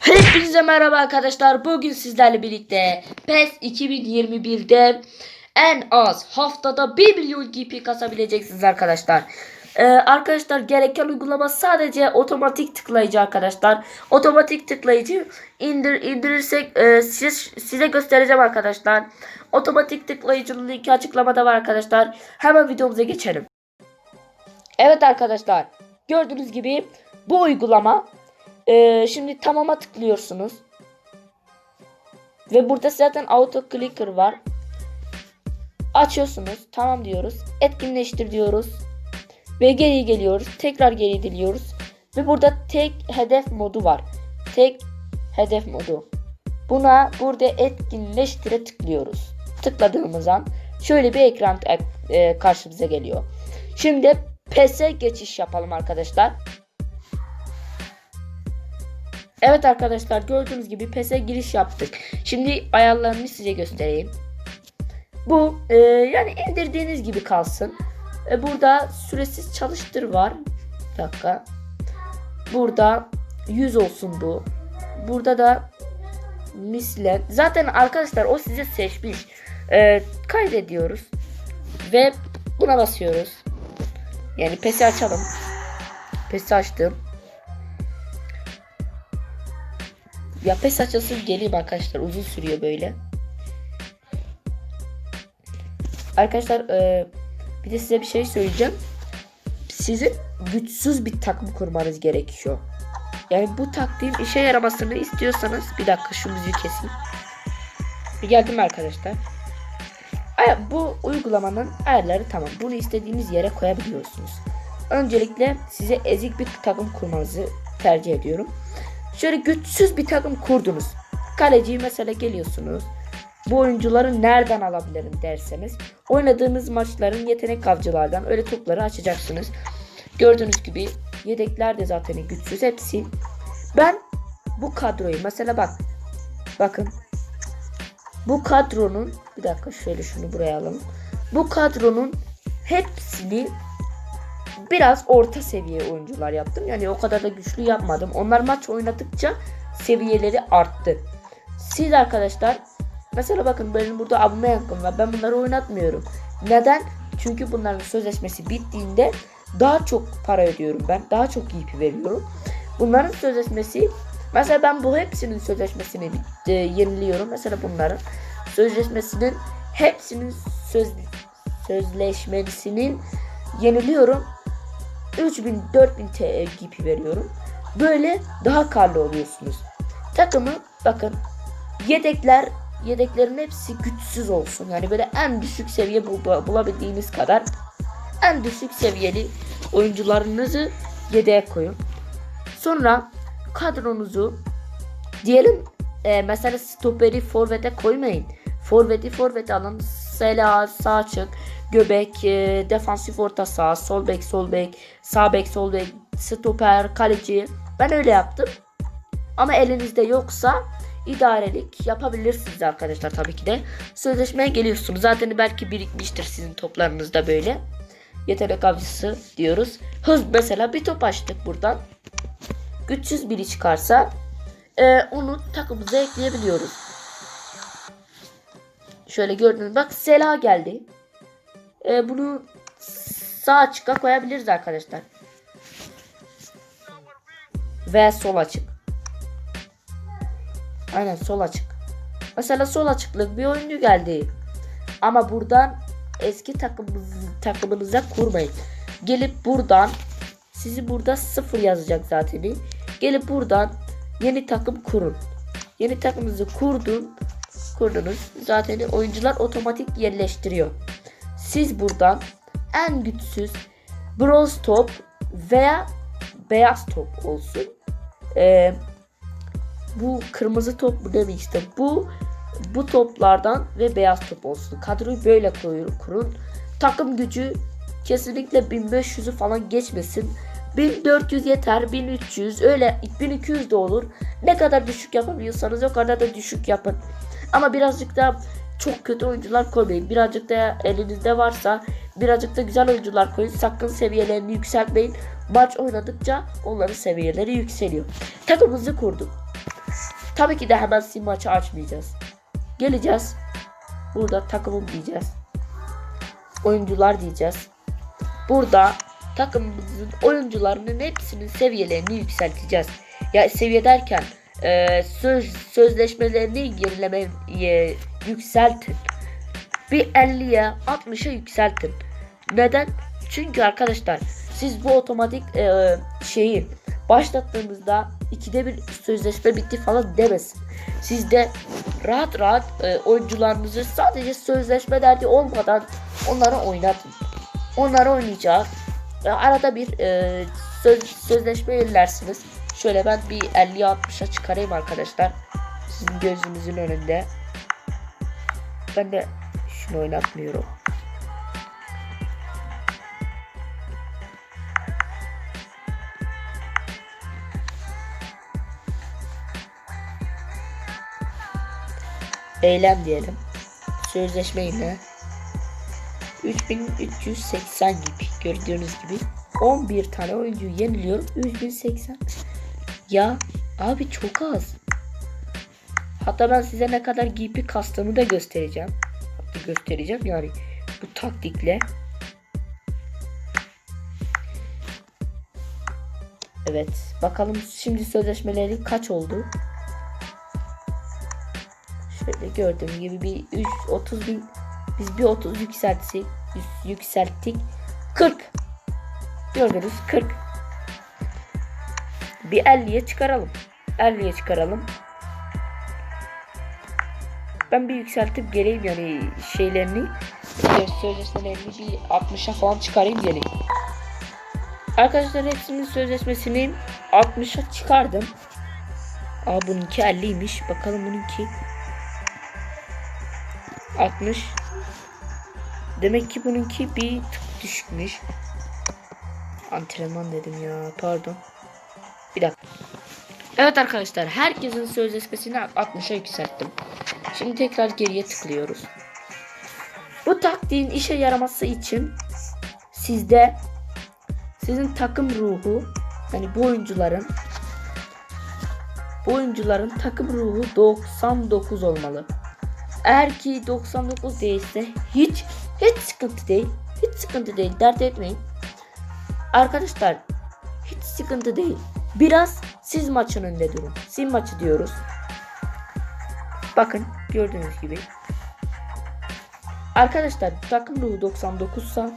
Hepinize merhaba arkadaşlar. Bugün sizlerle birlikte PES 2021'de en az haftada 1 milyon GP kasabileceksiniz arkadaşlar. Ee, arkadaşlar gereken uygulama sadece otomatik tıklayıcı arkadaşlar. Otomatik tıklayıcı indir indirirsek e, size, size göstereceğim arkadaşlar. Otomatik tıklayıcının linki açıklamada var arkadaşlar. Hemen videomuza geçelim. Evet arkadaşlar gördüğünüz gibi bu uygulama ee, şimdi tamama tıklıyorsunuz. Ve burada zaten auto clicker var. Açıyorsunuz. Tamam diyoruz. Etkinleştir diyoruz. Ve geri geliyoruz. Tekrar geri diliyoruz. Ve burada tek hedef modu var. Tek hedef modu. Buna burada etkinleştire tıklıyoruz. Tıkladığımız an şöyle bir ekran e, karşımıza geliyor. Şimdi PES'e geçiş yapalım arkadaşlar. Evet arkadaşlar gördüğünüz gibi PES'e giriş yaptık. Şimdi ayarlarını size göstereyim. Bu e, yani indirdiğiniz gibi kalsın. E, burada süresiz çalıştır var. Bir dakika. Burada 100 olsun bu. Burada da mislen. Zaten arkadaşlar o size seçmiş. E, kaydediyoruz. Ve buna basıyoruz. Yani PES'i açalım. PES'i açtım. Ya pes açılsın geleyim arkadaşlar. Uzun sürüyor böyle. Arkadaşlar e, bir de size bir şey söyleyeceğim. Sizin güçsüz bir takım kurmanız gerekiyor. Yani bu taktiğin işe yaramasını istiyorsanız bir dakika şu müziği keseyim. Geldim arkadaşlar. Bu uygulamanın ayarları tamam. Bunu istediğiniz yere koyabiliyorsunuz. Öncelikle size ezik bir takım kurmanızı tercih ediyorum. Şöyle güçsüz bir takım kurdunuz. Kaleciyi mesela geliyorsunuz. Bu oyuncuları nereden alabilirim derseniz oynadığınız maçların yetenek avcılardan öyle topları açacaksınız. Gördüğünüz gibi yedekler de zaten güçsüz hepsi. Ben bu kadroyu mesela bak bakın bu kadronun bir dakika şöyle şunu buraya alalım. Bu kadronun hepsini biraz orta seviye oyuncular yaptım. Yani o kadar da güçlü yapmadım. Onlar maç oynadıkça seviyeleri arttı. Siz arkadaşlar mesela bakın benim burada Aubameyang'ım var. Ben bunları oynatmıyorum. Neden? Çünkü bunların sözleşmesi bittiğinde daha çok para ödüyorum ben. Daha çok IP veriyorum. Bunların sözleşmesi mesela ben bu hepsinin sözleşmesini e, yeniliyorum. Mesela bunların sözleşmesinin hepsinin söz sözleşmesinin yeniliyorum 3000 4000 TL gibi veriyorum. Böyle daha karlı oluyorsunuz. Takımı bakın yedekler yedeklerin hepsi güçsüz olsun. Yani böyle en düşük seviye bul bulabildiğiniz kadar en düşük seviyeli oyuncularınızı yedeğe koyun. Sonra kadronuzu diyelim e, mesela stoperi forvete koymayın. Forveti forvete alın. Sela sağ açık göbek, e, defansif orta saha, sol bek, sol bek, sağ bek, sol bek, stoper, kaleci. Ben öyle yaptım. Ama elinizde yoksa idarelik yapabilirsiniz arkadaşlar tabii ki de. Sözleşmeye geliyorsunuz. Zaten belki birikmiştir sizin toplarınızda böyle. Yetenek avcısı diyoruz. Hız mesela bir top açtık buradan. Güçsüz biri çıkarsa e, onu takımıza ekleyebiliyoruz. Şöyle gördüğünüz bak Sela geldi e, bunu sağ açıkta koyabiliriz arkadaşlar. Ve sol açık. Aynen sol açık. Mesela sol açıklık bir oyuncu geldi. Ama buradan eski takımınız, takımınıza kurmayın. Gelip buradan sizi burada sıfır yazacak zaten. Gelip buradan yeni takım kurun. Yeni takımınızı kurdun. Kurdunuz. Zaten oyuncular otomatik yerleştiriyor. Siz buradan en güçsüz bronz top veya beyaz top olsun. Ee, bu kırmızı top mu demiştim. Bu bu toplardan ve beyaz top olsun. Kadroyu böyle koyun, kurun. Takım gücü kesinlikle 1500'ü falan geçmesin. 1400 yeter, 1300 öyle 1200 de olur. Ne kadar düşük yapabiliyorsanız o kadar da düşük yapın. Ama birazcık da çok kötü oyuncular koymayın. Birazcık da elinizde varsa birazcık da güzel oyuncular koyun. Sakın seviyelerini yükseltmeyin. Maç oynadıkça onların seviyeleri yükseliyor. Takımımızı kurduk. Tabii ki de hemen sim maçı açmayacağız. Geleceğiz. Burada takımım diyeceğiz. Oyuncular diyeceğiz. Burada takımımızın oyuncularının hepsinin seviyelerini yükselteceğiz. Ya seviye derken e, söz sözleşmelerini yenileme ye- yükseltin. Bir 50'ye 60'a yükseltin. Neden? Çünkü arkadaşlar siz bu otomatik e, şeyi başlattığınızda ikide bir sözleşme bitti falan demesin. Siz de rahat rahat e, oyuncularınızı sadece sözleşme derdi olmadan onları oynatın. Onları oynayacak. E, arada bir e, söz, sözleşme yenilersiniz. Şöyle ben bir 50'ye 60'a çıkarayım arkadaşlar. Sizin gözünüzün önünde. Ben de şunu oynatmıyorum. Eylem diyelim. Sözleşme ile 3380 gibi gördüğünüz gibi 11 tane oyuncu yeniliyorum 3080 ya abi çok az. Hatta ben size ne kadar GP kastığımı da göstereceğim. Hatta göstereceğim yani bu taktikle. Evet bakalım şimdi sözleşmeleri kaç oldu? Şöyle gördüğüm gibi bir 3 30 bin biz bir 30 yükselttik yükselttik. 40 gördünüz 40 bir 50'ye çıkaralım. 50'ye çıkaralım. Ben bir yükseltip geleyim yani şeylerini. Sözleşmelerini bir 60'a falan çıkarayım geleyim. Arkadaşlar hepsinin sözleşmesini 60'a çıkardım. Aa bununki 50'ymiş bakalım bununki. 60 Demek ki bununki bir tık düşükmüş. Antrenman dedim ya pardon. Bir dakika. Evet arkadaşlar herkesin sözleşmesini 60'a yükselttim. Şimdi tekrar geriye tıklıyoruz. Bu taktiğin işe yaraması için sizde sizin takım ruhu yani bu oyuncuların bu oyuncuların takım ruhu 99 olmalı. Eğer ki 99 değilse hiç hiç sıkıntı değil. Hiç sıkıntı değil. Dert etmeyin. Arkadaşlar hiç sıkıntı değil. Biraz siz maçın önünde durun. Sim maçı diyoruz. Bakın gördüğünüz gibi. Arkadaşlar takım ruhu 99 sa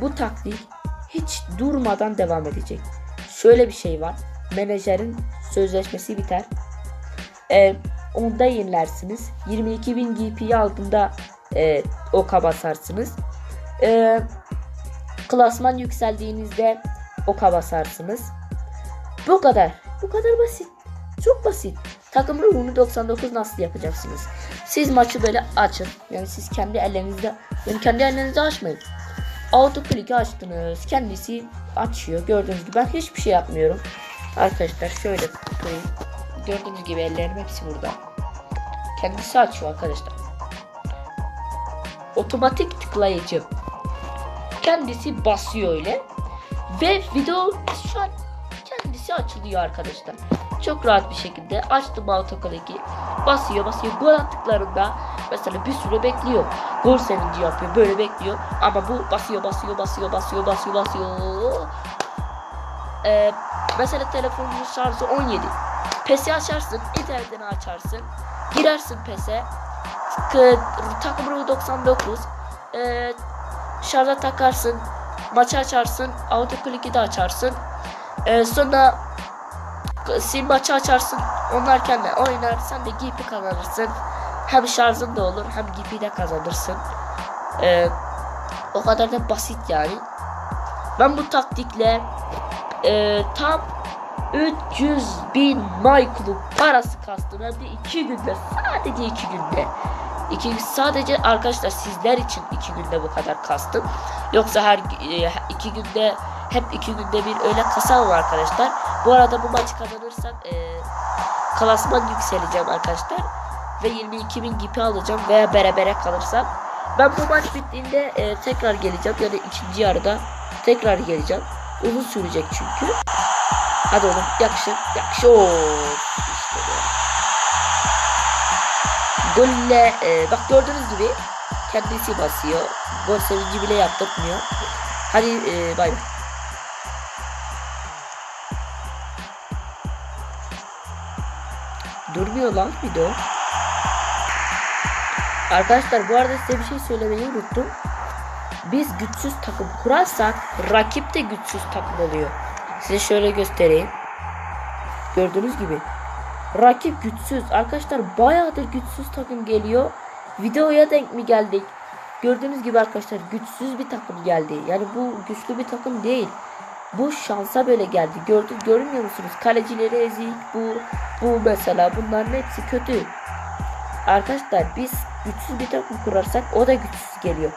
bu taktik hiç durmadan devam edecek. Şöyle bir şey var. Menajerin sözleşmesi biter. Ee, onda yenilersiniz. 22.000 GP'yi aldığında e, oka basarsınız. E, klasman yükseldiğinizde oka basarsınız. Bu kadar. Bu kadar basit. Çok basit. Takım ruhunu 99 nasıl yapacaksınız? Siz maçı böyle açın. Yani siz kendi ellerinizde yani kendi ellerinizde açmayın. Auto click'i açtınız. Kendisi açıyor. Gördüğünüz gibi ben hiçbir şey yapmıyorum. Arkadaşlar şöyle tutayım. Gördüğünüz gibi ellerim hepsi burada. Kendisi açıyor arkadaşlar. Otomatik tıklayıcı. Kendisi basıyor öyle. Ve video şu an kendisi açılıyor arkadaşlar. Çok rahat bir şekilde açtım autoclick'i. Basıyor basıyor. Gol attıklarında mesela bir süre bekliyor. Gol sevinci yapıyor. Böyle bekliyor. Ama bu basıyor basıyor basıyor basıyor basıyor basıyor. Ee, mesela telefonun şarjı 17. PES'i açarsın, internetini açarsın, girersin PES'e, takım ruhu 99, ee, şarja takarsın, maçı açarsın, autoclick'i de açarsın, ee, sonra sim maçı açarsın, onlar kendi oynar, sen de GP kazanırsın, hem şarjın da olur, hem GP de kazanırsın, ee, o kadar da basit yani. Ben bu taktikle e, tam 300 bin Michael'ın parası kastım hem de 2 günde sadece 2 günde. İki, sadece arkadaşlar sizler için 2 günde bu kadar kastım. Yoksa her 2 e, günde hep 2 günde bir öyle kasam arkadaşlar. Bu arada bu maçı kazanırsam e, klasman yükseleceğim arkadaşlar. Ve 22 bin gibi alacağım veya berabere kalırsam. Ben bu maç bittiğinde e, tekrar geleceğim. Yani ikinci yarıda tekrar geleceğim. Uzun sürecek çünkü. Hadi oğlum yakışır. Yakışır. İşte golle e, bak gördüğünüz gibi kendisi basıyor. Gol sevinci bile yaptırmıyor. Hadi e, bay bay. Durmuyor lan video. Arkadaşlar bu arada size bir şey söylemeyi unuttum. Biz güçsüz takım kurarsak rakip de güçsüz takım oluyor. Size şöyle göstereyim. Gördüğünüz gibi. Rakip güçsüz. Arkadaşlar bayağıdır güçsüz takım geliyor. Videoya denk mi geldik? Gördüğünüz gibi arkadaşlar güçsüz bir takım geldi. Yani bu güçlü bir takım değil. Bu şansa böyle geldi. Gördü, görmüyor musunuz? Kalecileri ezik. Bu, bu mesela. Bunların hepsi kötü. Arkadaşlar biz güçsüz bir takım kurarsak o da güçsüz geliyor.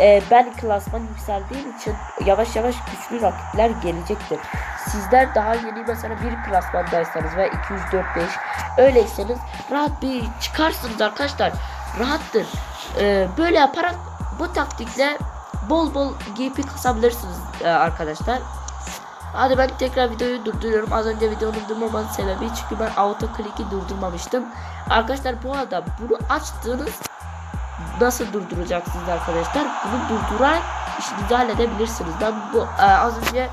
Ee, ben klasman yükseldiğim için yavaş yavaş güçlü rakipler gelecektir. Sizler daha yeni mesela bir klasmandaysanız ve 2 3 4 5 öyleyseniz rahat bir çıkarsınız arkadaşlar. Rahattır. Ee, böyle yaparak bu taktikle bol bol GP kasabilirsiniz e, arkadaşlar. Hadi ben tekrar videoyu durduruyorum. Az önce videonun durmamanın sebebi çünkü ben auto click'i durdurmamıştım. Arkadaşlar bu arada bunu açtığınız nasıl durduracaksınız arkadaşlar? Bunu durdurarak işinizi halledebilirsiniz. Ben bu e, az önce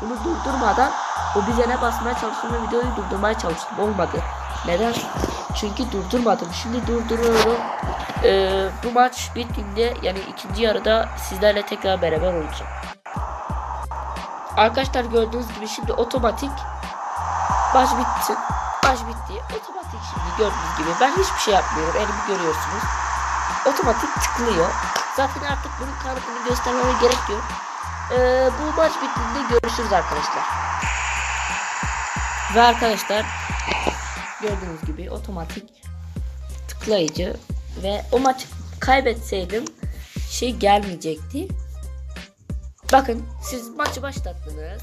bunu durdurmadan o bize ne basmaya çalıştım ve videoyu durdurmaya çalıştım. Olmadı. Neden? Çünkü durdurmadım. Şimdi durduruyorum. E, bu maç bittiğinde yani ikinci yarıda sizlerle tekrar beraber olacağım. Arkadaşlar gördüğünüz gibi şimdi otomatik baş bitti. Baş bitti. Otomatik şimdi gördüğünüz gibi ben hiçbir şey yapmıyorum. Elimi görüyorsunuz. Otomatik tıklıyor. Zaten artık bunun kanıtını göstermeme gerek yok. Ee, bu maç bittiğinde görüşürüz arkadaşlar. Ve arkadaşlar gördüğünüz gibi otomatik tıklayıcı ve o maçı kaybetseydim şey gelmeyecekti. Bakın siz maçı başlattınız.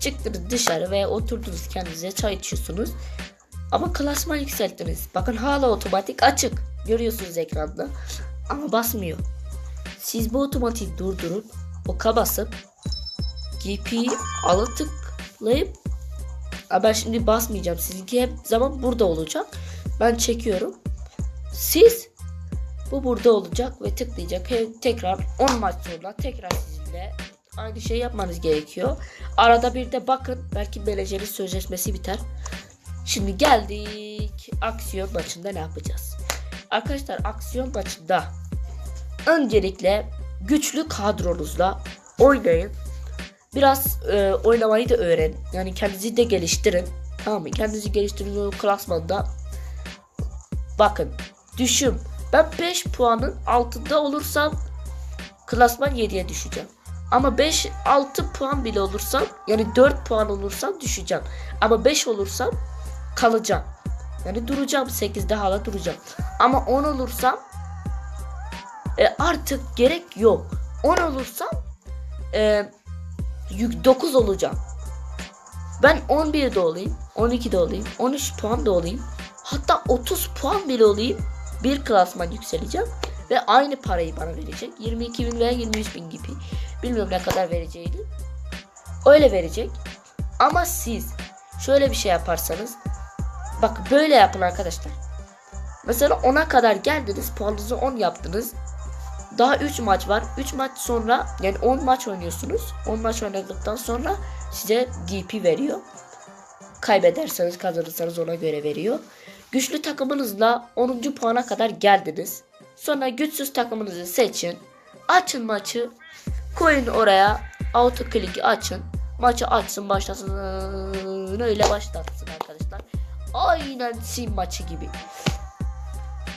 Çıktınız dışarı ve oturdunuz kendinize çay içiyorsunuz. Ama klasman yükselttiniz. Bakın hala otomatik açık. Görüyorsunuz ekranda. Ama basmıyor. Siz bu otomatiği durdurup oka basıp GP'yi alı tıklayıp ben şimdi basmayacağım. Sizinki hep zaman burada olacak. Ben çekiyorum. Siz bu burada olacak ve tıklayacak. Tekrar 10 maç sonra tekrar sizinle aynı şey yapmanız gerekiyor. Arada bir de bakın belki menajerin sözleşmesi biter. Şimdi geldik aksiyon maçında ne yapacağız? Arkadaşlar aksiyon maçında öncelikle güçlü kadronuzla oynayın. Biraz e, oynamayı da öğren. Yani kendinizi de geliştirin. Tamam mı? Kendinizi geliştirin o klasmanda. Bakın düşün. Ben 5 puanın altında olursam klasman 7'ye düşeceğim. Ama 5 6 puan bile olursam yani 4 puan olursam düşeceğim. Ama 5 olursam kalacağım. Yani duracağım 8'de hala duracağım. Ama 10 olursam e, artık gerek yok. 10 olursam e, yük 9 olacağım. Ben 11'de olayım, 12'de olayım, 13 puan da olayım. Hatta 30 puan bile olayım. Bir klasman yükseleceğim ve aynı parayı bana verecek. 22 bin veya 23 bin gibi. Bilmiyorum ne kadar vereceğini. Öyle verecek. Ama siz şöyle bir şey yaparsanız bak böyle yapın arkadaşlar. Mesela 10'a kadar geldiniz puanınızı 10 yaptınız. Daha 3 maç var. 3 maç sonra yani 10 maç oynuyorsunuz. 10 maç oynadıktan sonra size GP veriyor. Kaybederseniz kazanırsanız ona göre veriyor. Güçlü takımınızla 10. puana kadar geldiniz. Sonra güçsüz takımınızı seçin. Açın maçı. Koyun oraya. Auto click'i açın. Maçı açsın başlasın. Öyle başlatsın arkadaşlar. Aynen sim maçı gibi.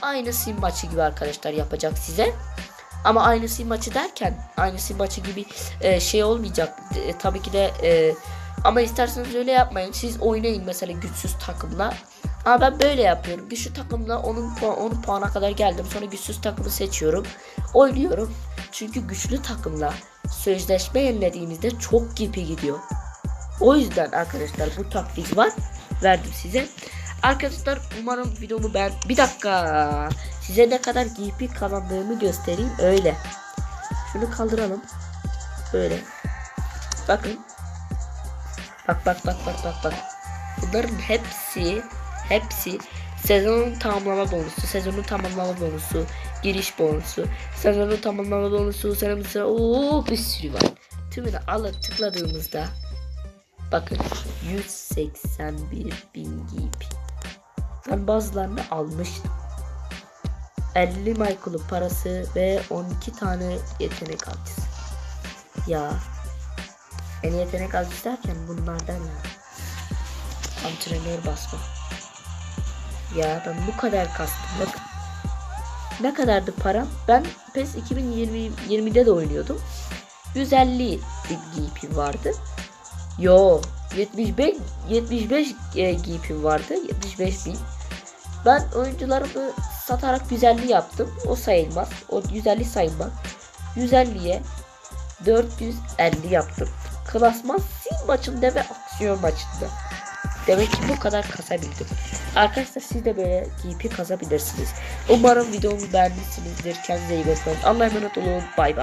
Aynı sim maçı gibi arkadaşlar yapacak size. Ama aynı sim maçı derken aynı sim maçı gibi e, şey olmayacak. E, tabii ki de e, ama isterseniz öyle yapmayın. Siz oynayın mesela güçsüz takımla. Ama ben böyle yapıyorum. Güçlü takımla onun puan, 10 puana kadar geldim. Sonra güçsüz takımı seçiyorum. Oynuyorum. Çünkü güçlü takımla sözleşme yenilediğinizde çok gibi gidiyor. O yüzden arkadaşlar bu taktik var. Verdim size. Arkadaşlar umarım videomu ben bir dakika size ne kadar GP kazandığımı göstereyim öyle. Şunu kaldıralım. Böyle. Bakın. Bak bak bak bak bak bak. Bunların hepsi hepsi Sezonun tamamlama bonusu, sezonun tamamlama bonusu, giriş bonusu, sezonun tamamlama bonusu, sezonun ooo bir sürü var. Tümünü alıp tıkladığımızda bakın 181 bin GP. Ben bazılarını almıştım. 50 Michael'ın parası ve 12 tane yetenek avcısı. Ya. Yani yetenek avcısı derken bunlardan ya. Antrenör basma. Ya ben bu kadar kastım. Bak. Ne kadardı param? Ben PES 2020 20'de de oynuyordum. 150 GP vardı. Yo 75 75 e, GP vardı. 75 bin. Ben oyuncularımı satarak 150 yaptım. O sayılmaz. O 150 sayılmaz. 150'ye 450 yaptım. Klasman sil maçında ve aksiyon maçında. Demek ki bu kadar kasabildim. Arkadaşlar siz de böyle GP kazabilirsiniz. Umarım videomu beğenmişsinizdir. Kendinize iyi bakın. Allah'a emanet olun. Bay bay.